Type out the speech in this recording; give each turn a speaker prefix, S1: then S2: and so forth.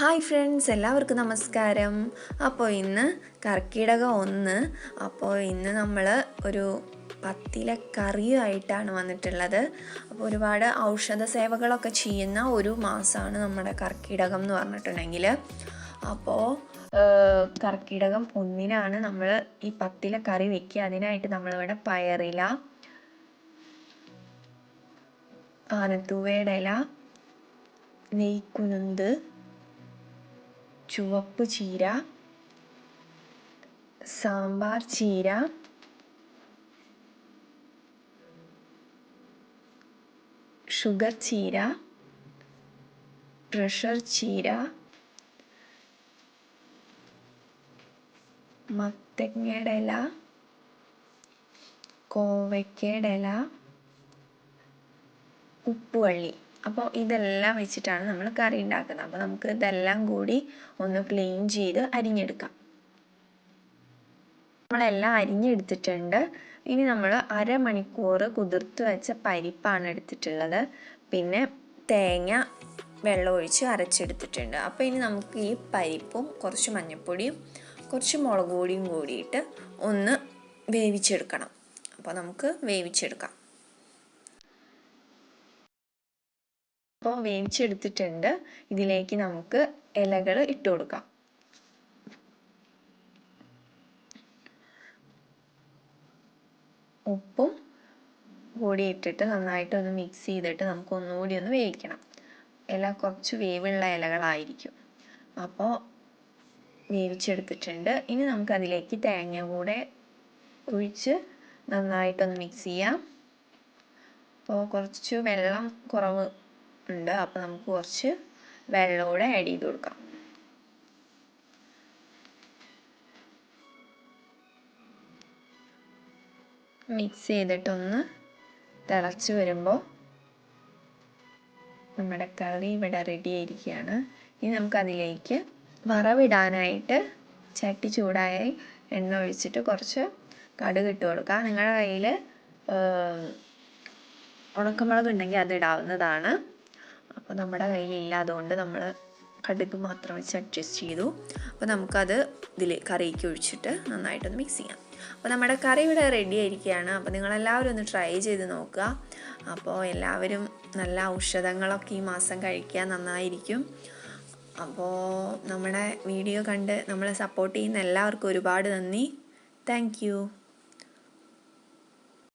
S1: Hi friends എല്ലാവർക്കും നമസ്കാരം. അപ്പോൾ ഇന്ന് കർക്കിടകം ഒന്ന്. അപ്പോൾ ഇന്ന് നമ്മൾ ഒരു പത്തിലെ കറിയുമായിട്ടാണ് വന്നിട്ടുള്ളത്. അപ്പോൾ ഒരുപാട് ഔഷധ സേവകളൊക്കെ ചെയ്യുന്ന ഒരു മാസമാണ് നമ്മുടെ കർക്കിടകം എന്ന് പറഞ്ഞിട്ടുണ്ടെങ്കിൽ അപ്പോൾ കർക്കിടകം ഒന്നിനാണ് നമ്മൾ ഈ പത്തിലെ കറി വെക്കുക. അതിനായിട്ട് നമ്മളിവിടെ പയറില ആനത്തൂവയുടെ ഇല നെയ്ക്കുനുന്ത് ചുവപ്പ് ചീര സാമ്പാർ ചീര ഷുഗർ ചീര പ്രഷർ ചീര കോവയ്ക്കയുടെ ഇല ഉപ്പുവള്ളി. അപ്പോൾ ഇതെല്ലാം വെച്ചിട്ടാണ് നമ്മൾ കറി ഉണ്ടാക്കുന്നത്. അപ്പോൾ നമുക്ക് ഇതെല്ലാം കൂടി ഒന്ന് ക്ലീൻ ചെയ്ത് അരിഞ്ഞെടുക്കാം. നമ്മളെല്ലാം അരിഞ്ഞെടുത്തിട്ടുണ്ട്. ഇനി നമ്മൾ അരമണിക്കൂർ കുതിർത്ത് വെച്ച പരിപ്പാണ് എടുത്തിട്ടുള്ളത്. പിന്നെ തേങ്ങ വെള്ളം ഒഴിച്ച് അരച്ചെടുത്തിട്ടുണ്ട്. അപ്പോൾ ഇനി നമുക്ക് ഈ പരിപ്പും കുറച്ച് മഞ്ഞൾപ്പൊടിയും കുറച്ച് മുളക് പൊടിയും കൂടിയിട്ട് ഒന്ന് വേവിച്ചെടുക്കണം. അപ്പോൾ നമുക്ക് വേവിച്ചെടുക്കാം. അപ്പോൾ വേവിച്ചെടുത്തിട്ടുണ്ട്. ഇതിലേക്ക് നമുക്ക് ഇലകൾ ഇട്ട് കൊടുക്കാം. ഉപ്പും കൂടി ഇട്ടിട്ട് നന്നായിട്ടൊന്ന് മിക്സ് ചെയ്തിട്ട് നമുക്ക് ഒന്നുകൂടി ഒന്ന് വേവിക്കണം. ഇല കുറച്ച് വേവുള്ള ഇലകളായിരിക്കും. അപ്പോൾ വേവിച്ചെടുത്തിട്ടുണ്ട്. ഇനി നമുക്ക് അതിലേക്ക് തേങ്ങ കൂടെ ഒഴിച്ച് നന്നായിട്ടൊന്ന് മിക്സ് ചെയ്യാം. അപ്പോൾ കുറച്ച് വെള്ളം കുറവ് ഉണ്ട്. അപ്പോൾ നമുക്ക് കുറച്ച് വെള്ളം കൂടെ ആഡ് ചെയ്ത് കൊടുക്കാം. മിക്സ് ചെയ്തിട്ടൊന്ന് തിളച്ച് വരുമ്പോൾ നമ്മുടെ കറി ഇവിടെ റെഡി ആയിരിക്കുകയാണ്. ഇനി നമുക്കതിലേക്ക് വറവിടാനായിട്ട് ചട്ടി ചൂടായി എണ്ണ ഒഴിച്ചിട്ട് കുറച്ച് കടുക് ഇട്ട് കൊടുക്കുക നിങ്ങളുടെ കയ്യിൽ ഉണക്കമുളക് ഉണ്ടെങ്കിൽ അത് ഇടാവുന്നതാണ്. അപ്പോൾ നമ്മുടെ കയ്യിലില്ല അതുകൊണ്ട് നമ്മൾ കടുക് മാത്രം വെച്ച് അഡ്ജസ്റ്റ് ചെയ്തു. അപ്പോൾ നമുക്കത് ഇതിൽ കറിക്ക് ഒഴിച്ചിട്ട് നന്നായിട്ടൊന്ന് മിക്സ് ചെയ്യാം. അപ്പോൾ നമ്മുടെ കറി ഇവിടെ റെഡി ആയിരിക്കുകയാണ് അപ്പോൾ നിങ്ങളെല്ലാവരും ഒന്ന് ട്രൈ ചെയ്ത് നോക്കുക. അപ്പോൾ എല്ലാവരും നല്ല ഔഷധങ്ങളൊക്കെ ഈ മാസം കഴിക്കാൻ നന്നായിരിക്കും. അപ്പോൾ നമ്മുടെ വീഡിയോ കണ്ട് നമ്മളെ സപ്പോർട്ട് ചെയ്യുന്ന എല്ലാവർക്കും ഒരുപാട് നന്ദി. താങ്ക്